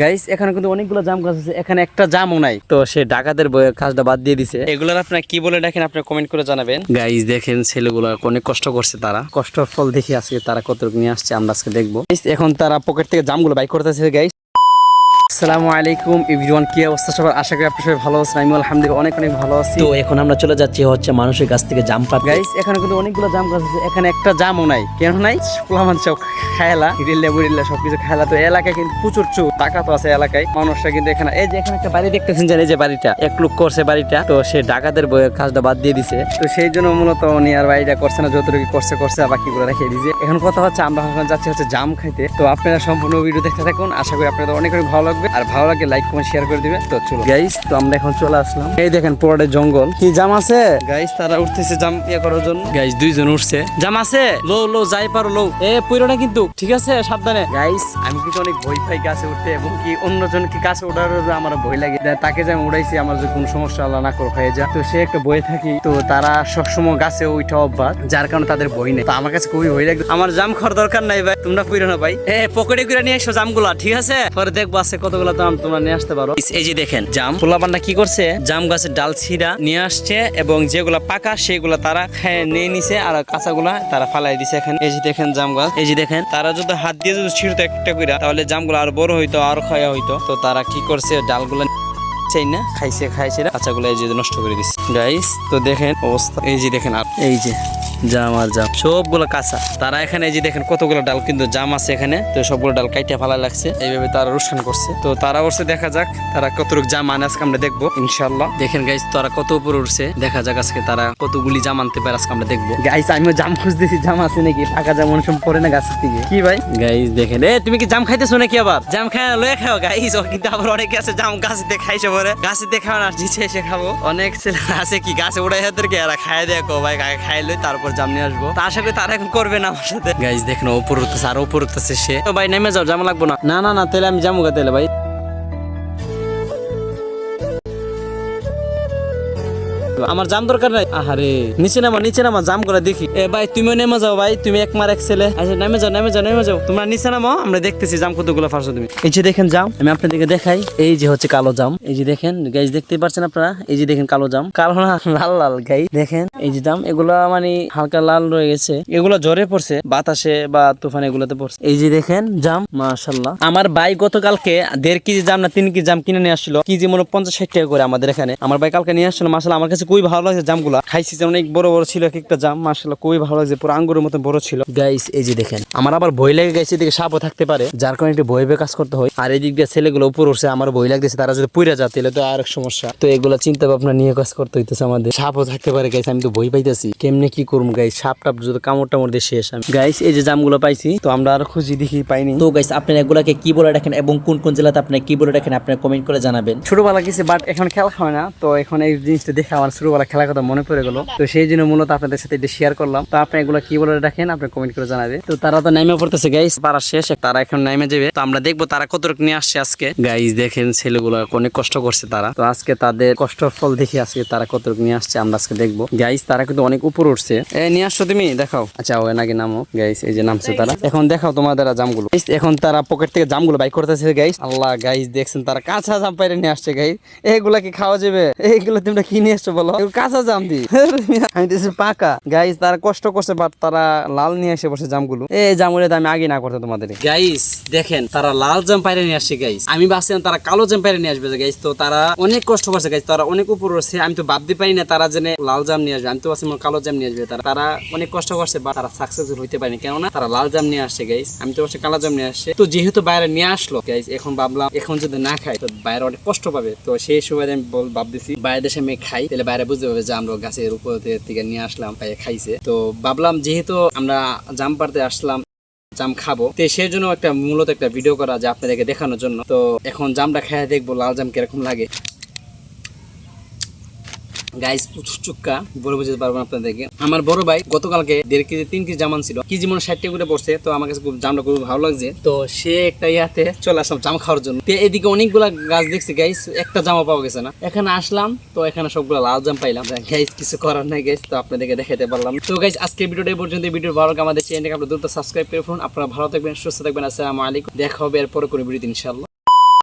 Guys এখানে কিন্তু অনেকগুলো জাম গাছ আছে এখানে একটা জামও নাই। তো সে ডাকাতের বইয়ের কাজটা বাদ দিয়ে দিছে। এগুলোর আপনার কি বলে দেখেন আপনি কমেন্ট করে জানাবেন। গাইস দেখেন ছেলেগুলো অনেক কষ্ট করছে তারা। কষ্টের ফল দেখি আজকে তারা কত নিয়ে আসছে আমরা আজকে দেখব। এখন তারা পকেট থেকে জামগুলো বাই করতেছে গাইস আসসালামু আলাইকুম এভরিওয়ান কি অবস্থা সবার? আশা করি আপনার সবাই ভালো আছেন আমি আলহামদুলিল্লাহ অনেক অনেক ভালো আছি। তো এখন আমরা চলে যাচ্ছি হচ্ছে মানুষের কাছ থেকে জাম পাত গাইস এখানে কিন্তু অনেকগুলো জাম গাছ আছে এখানে একটা জামও নাই কেন নাই? পোলামান চোখ খায়লা রিল্লা বুড়িল্লা সবকিছু খায়লা তো এলাকায় কিন্তু প্রচুর চোখ টাকা তো আছে এলাকায়। মানুষরা কিন্তু এখানে এই যে এখানে একটা বাড়ি দেখতেছেন যে এই যে বাড়িটা? এক লোক করছে বাড়িটা তো সে ডাকাতের বইয়ের কাজটা বাদ দিয়ে দিছে। তো সেই জন্য মূলত উনি আর বাড়িটা করছে না যতটুকু করছে করছে আর বাকিগুলো রেখে দিয়েছে। এখন কথা হচ্ছে আমরা এখন যাচ্ছি হচ্ছে জাম খাইতে। তো আপনারা সম্পূর্ণ ভিডিও দেখতে থাকুন আশা করি আপনাদের অনেক অনেক ভালো লাগবে। আর ভালো লাগে লাইক কমেন্ট শেয়ার করে দিবে। তো চলো। গাইস তো আমরা এখন চলে আসলাম। এই দেখেন পুরোটা জঙ্গল। কি জাম আছে? গাইস তারা উঠতেছে জাম ইয়ে করার জন্য। গাইস দুইজন উঠছে। জাম আছে? লো লো যাই পারো লো। এ পুরোটা কিন্তু। ঠিক আছে সাবধানে। গাইস আমি কিন্তু অনেক ভয় পাই গাছে উঠতে এবং কি অন্যজন কি গাছে ওঠার আমার ভয় লাগে। তাকে যে আমি উড়াইছি আমার যে কোনো সমস্যা আল্লাহ না করে হয়ে যায় তো সে একটা বয়ে থাকি। তো তারা সবসময় গাছে ওইটা অভ্যাস যার কারণে তাদের বই নেই। তো আমার কাছে খুবই ভয় লাগে আমার জাম খাওয়ার দরকার নাই ভাই। তোমরা পুরো না ভাই। এ পকেটে করে নিয়ে এসো জামগুলা ঠিক আছে? পরে দেখব আছে কতগুলো জাম তোমরা নিয়ে আসতে পারো? এই যে দেখেন, জাম। পোলাপান্ডা কি করছে? জাম গাছের ডাল ছিঁড়া নিয়ে আসছে এবং যেগুলা পাকা, সেগুলা তারা খেয়ে নিয়ে নিছে আর কাঁচাগুলা তারা ফালাই দিছে এখানে। এই যে দেখেন জাম গাছ। এই যে দেখেন, তারা যদি হাত দিয়ে যদি ছিঁড়তো একটা করে তাহলে জামগুলো আরও বড় হইতো, আর খাওয়া হইতো। তো তারা কি করছে? ডালগুলা চাই না, খাইছে খাইছে কাঁচাগুলো এই যে নষ্ট করে দিচ্ছে গাইস তো দেখেন অবস্থা। এই যে দেখেন আর এই যে। জাম আর জাম। সবগুলো কাঁচা। তারা এখানে এই যে দেখেন কতগুলো ডাল কিন্তু জাম আছে এখানে। তো সবগুলো ডাল কাইটা ফালা লাগছে। এইভাবে তারা রুশান করছে। তো তারা উঠছে দেখা যাক তারা কতটুকু জাম আনে আজকে আমরা দেখব ইনশাল্লাহ দেখেন গাইস তারা কত উপরে উঠছে। দেখা যাক আজকে তারা কতগুলি জাম আনতে পারে আজকে আমরা দেখব। গাইস আমিও জাম খুঁজতেছি। জাম আছে নাকি? পাকা জাম অনেক পড়ে না গাছের থেকে কি ভাই? গাইস দেখেন। এ তুমি কি জাম খাইতেছো নাকি আবার? জাম খাই লয়ে খাও। গাইস ও কিন্তু আবার অনেকে আছে জাম গাছে খাইছে পরে। গাছে খাও না জিছে এসে খাব। অনেক ছেলে আছে কি গাছে উড়াই হাতেরকে এরা খাই দেখো ভাই গায়ে খাইলে তারপর জাম আসব। তা আশা করি তারা এখন করবে না আমার সাথে। গাইজ দেখেন উপর উঠতেছে, আর উপর উঠতেছে সে। ভাই, নেমে যাও, জামা লাগবো না। না না না, তাহলে আমি যাব গা তাহলে, ভাই। আমার জাম দরকার নাই। আহারে। নিচে নামা নিচে নামা, জাম করে দেখি। এ ভাই তুমিও নেমে যাও ভাই, তুমি এক মার এক ছেলে। আচ্ছা নেমে যাও নেমে যাও নেমে যাও। তোমরা নিচে নামো, আমরা দেখতেছি জাম কতগুলো ফারছো তুমি। এই যে দেখেন জাম, আমি আপনাদেরকে দেখাই। এই যে হচ্ছে কালো জাম। এই যে দেখেন গাইজ দেখতে পাচ্ছেন আপনারা? এই যে দেখেন কালো জাম। কালো না, লাল লাল গাই দেখেন। এই যে জাম, এগুলা মানে হালকা লাল রয়ে গেছে। এগুলো জ্বরে পড়ছে, বাতাসে বা তুফান এগুলোতে পড়ছে। এই যে দেখেন জাম মাশাল্লাহ আমার ভাই গতকালকে দেড় কেজি জাম না তিন কেজি জাম কিনে নিয়ে আসছিল কেজি মনে পঞ্চাশ ষাট টাকা করে আমাদের এখানে। আমার ভাই কালকে নিয়ে আসছিল মাসাল্লাহ আমার কাছে খুবই ভালো লাগছে জামগুলা। খাইছি যে অনেক বড় বড় ছিল একটা জাম মাসাল্লাহ খুবই ভালো লাগছে পুরো আঙ্গুরের মতো বড় ছিল। গাইস এই যে দেখেন আমার আবার ভয় লেগে গেছে এদিকে সাপও থাকতে পারে যার কারণে একটু ভয়ে কাজ করতে হয়। আর এই দিক দিয়ে ছেলেগুলো উপর উঠছে আমার ভয় লাগতেছে তারা যদি পুইরা যায় তাহলে তো আর এক সমস্যা। তো এগুলো চিন্তা ভাবনা নিয়ে কাজ করতে হইতেছে আমাদের। সাপও থাকতে পারে গাইস আমি তো বই পাইতেছি। কেমনে কি করব গাইস সাপ টাপ যদি কামড় টামড় দিয়ে শেষ আমি। গাইস এই যে জামগুলো পাইছি তো আমরা আর খুঁজি দেখি পাইনি। তো গাইস আপনারা এগুলাকে কি বলে রাখেন এবং কোন কোন জেলাতে আপনারা কি বলে রাখেন আপনারা কমেন্ট করে জানাবেন। ছোটবেলা গেছে বাট এখন খেলা হয় না। তো এখন এই জিনিসটা দেখে আমার ছোটবেলা খেলার কথা মনে পড়ে গেলো। তো সেই জন্য মূলত আপনাদের সাথে এটা শেয়ার করলাম। তো আপনি এগুলো কি বলে রাখেন? আপনি কমেন্ট করে জানাবে তো তারা তো নাইমে পড়তেছে গাইস পারা শেষ, তারা এখন নাইমে যাবে। তো আমরা দেখব তারা কতটুকু নিয়ে আসছে আজকে। গাইস দেখেন, ছেলেগুলো অনেক কষ্ট করছে তারা। তো আজকে তাদের কষ্টর ফল দেখে আজকে তারা কতটুকু নিয়ে আসছে, আমরা আজকে দেখব। গাইস তারা কিন্তু অনেক উপর উঠছে। এ, নিয়ে আসছো তুমি? দেখাও। আচ্ছা ও নাকি নামো। গাইস এই যে নামছে তারা। এখন দেখাও তোমাদের জামগুলো। এখন তারা পকেট থেকে জামগুলো বাই করতেছে গাইস আল্লাহ গাইস দেখছেন তারা কাঁচা জাম পাইরে নিয়ে আসছে গাইস এগুলা কি খাওয়া যাবে? এইগুলো তোমরা কি নিয়ে আসছো বলো? কাঁচা জাম দি। আমি দিয়েছি পাকা। গাইস তারা কষ্ট করছে বাট তারা লাল নিয়ে এসে বসে জামগুলো। এই জামগুলো আমি আগে না করতে তোমাদের। গাইস দেখেন তারা লাল জাম পাইরে নিয়ে আসছে গাইস আমি ভাবছিলাম তারা কালো জাম পাইরে নিয়ে আসবে গাইস তো তারা অনেক কষ্ট করছে গাইস তারা অনেক উপর উঠছে আমি তো ভাবতে পারি না তারা জেনে লাল জাম নিয়ে আসবে। আমি তো ভাবছিলাম কালো জাম নিয়ে আসবে তারা তারা অনেক কষ্ট করছে বা তারা সাকসেসফুল হইতে পারেনি। কেননা তারা লাল জাম নিয়ে আসছে গাইস আমি তো ভাবছি কালো জাম নিয়ে আসছে। তো যেহেতু বাইরে নিয়ে আসলো গাইস এখন ভাবলাম এখন যদি না খাই তো বাইরে অনেক কষ্ট পাবে। তো সেই সময় আমি বল- ভাবতেছি বাইরে দেশে আমি খাই তাহলে বাইরে বুঝতে পারবে যে আমরা গাছের উপর থেকে নিয়ে আসলাম, পায়ে খাইছে। তো ভাবলাম যেহেতু আমরা জাম পারতে আসলাম, জাম খাব। তো সেই জন্য একটা মূলত একটা ভিডিও করা যে আপনাদেরকে দেখানোর জন্য। তো এখন জামটা খেয়ে দেখব, লাল জাম কীরকম লাগে। গাইস প্রচুর চুক্কা। বলে বুঝতে পারব আপনাদেরকে। আমার বড় ভাই গতকালকে দেড় কেজি, তিন কেজি জামান ছিল। কেজি মনে ষাট টাকা করে পড়ছে, তো আমার কাছে খুব জামটা খুব ভালো লাগছে। তো সে একটা ইয়াতে চলে আসলাম জাম খাওয়ার জন্য। তো এদিকে অনেকগুলা গাছ দেখছি গাইস একটা জামা পাওয়া গেছে না। এখানে আসলাম, তো এখানে সবগুলো লাল জাম পাইলাম। গাইস কিছু করার নাই গাইস তো আপনাদেরকে দেখাতে পারলাম। তো গাইস আজকে ভিডিওটা পর্যন্ত ভিডিও ভালো আমাদের চ্যানেলটাকে আপনারা দ্রুত সাবস্ক্রাইব করে ফেলুন। আপনারা ভালো থাকবেন, সুস্থ থাকবেন। আসসালামু আলাইকুম। দেখা হবে এরপরে কোনো ভিডিও ইনশাল্লাহ